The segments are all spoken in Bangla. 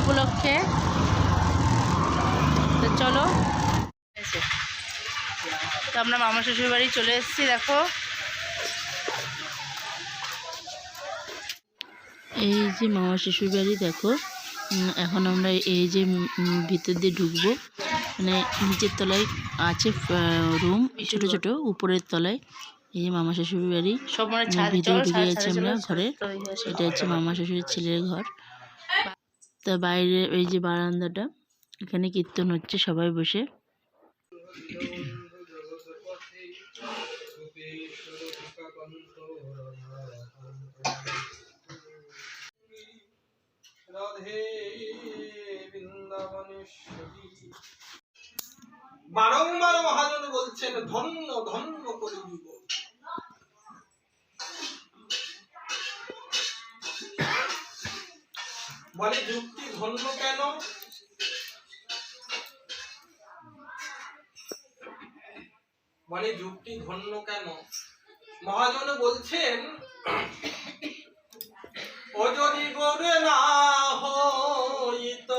উপলক্ষে। তো চলো। তো আমরা মামা শ্বশুর বাড়ি চলে এসেছি দেখো। এই যে মামা শ্বশুর বাড়ি দেখো। এখন আমরা এই যে ভিতর দিয়ে ঢুকবো। মানে নিচের তলায় আছে রুম ছোট ছোট উপরের তলায়। এই যে মামা শ্বশুর বাড়ি। সব মানে ভিতরে ঢুকে গেছি আমরা ঘরে। এটা হচ্ছে মামা শ্বশুরের ছেলের ঘর। তা বাইরে এই যে বারান্দাটা, এখানে কীর্তন হচ্ছে সবাই বসে। বারংবার মহাজন বলছেন, ধন্য ধন্য করে দিব। বলে যুক্তি ধন্য কেন? বলে যুক্তি ধন্য কেন? মহাজন বলছেন ও যদি গরে না হইত,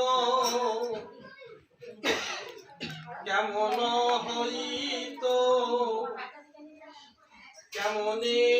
কেমন হইত? কেমনের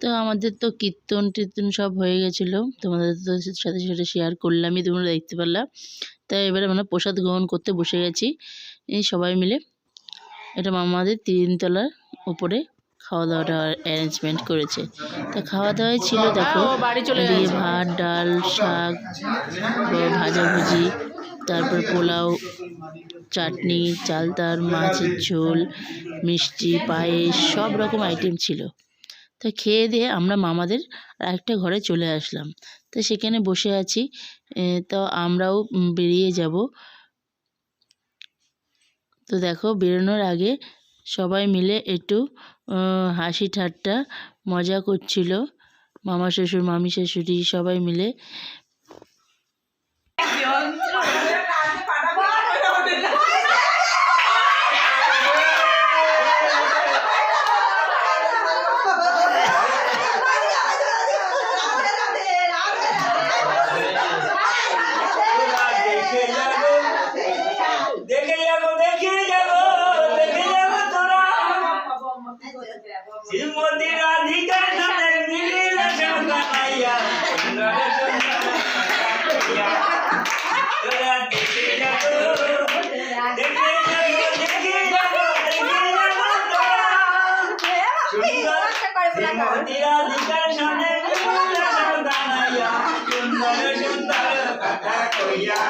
তো আমাদের তো কীর্তন টীর্তন সব হয়ে গেছিল। তোমাদের তো সাথে সাথে শেয়ার করলামই তোমরা দেখতে পারলাম তাই এবারে আমরা প্রসাদ গ্রহণ করতে বসে গেছি। এই সবাই মিলে এটা মামাদের তিনতলার উপরে খাওয়া দাওয়াটা অ্যারেঞ্জমেন্ট করেছে। তা খাওয়া দাওয়াই ছিল দেখো গেছে। ভাত ডাল শাক ভাজাভুজি তারপর পোলাও চাটনি চালতার মাছের ঝোল মিষ্টি পায়েস সব রকম আইটেম ছিল। তা খেয়ে দিয়ে আমরা মামাদের আরেকটা ঘরে চলে আসলাম। তো সেখানে বসে আছি। তো আমরাও বেরিয়ে যাব। তো দেখো, বেরোনোর আগে সবাই মিলে একটু হাসি ঠাট্টা মজা করছিল। মামা শ্বশুর, মামি শাশুড়ি সবাই মিলে দেখে যাব দেখে যাব দেখে যাব দেখে যাব তোরা শ্রীমতী রাধিকার সাথে মিলিলে সঙ্গাইয়া তোরা দেখে যাব দেখে যাব দেখে যাব দেখে যাব তোরা সুন্দর সুন্দর কথা কইয়া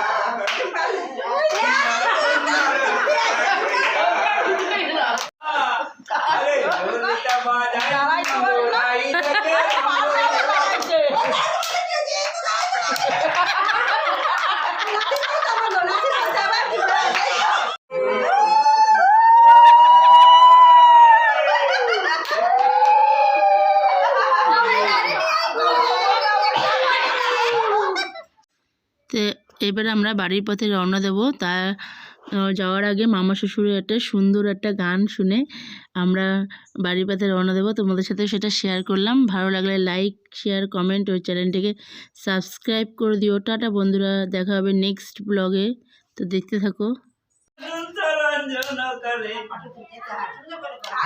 তো এবার আমরা বাড়ির পথে রওনা দেব। তা যাওয়ার আগে মামা শ্বশুরের একটা সুন্দর একটা গান শুনে আমরা বাড়ির পথে রওনা দেবো। তোমাদের সাথে সেটা শেয়ার করলাম। ভালো লাগলে লাইক শেয়ার কমেন্ট ওই চ্যানেলটিকে সাবস্ক্রাইব করে দিও। টাটা বন্ধুরা, দেখা হবে নেক্সট ব্লগে তো দেখতে থাকো। রঞ্জন করে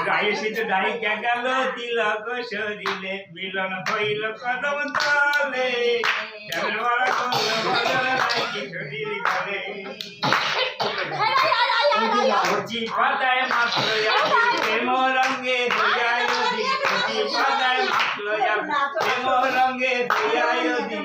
গায়ে শীত ডাই গেল তিলক সরিলে মিলন হইল কদম তলে শ্যামলওয়ালা করল ভজন নাইকি শরীর গলে কচি পাতায় মাত্র প্রেম রঙ্গে দয়ায় দিন কচি পাতায় মাত্র প্রেম রঙ্গে দয়ায় দিন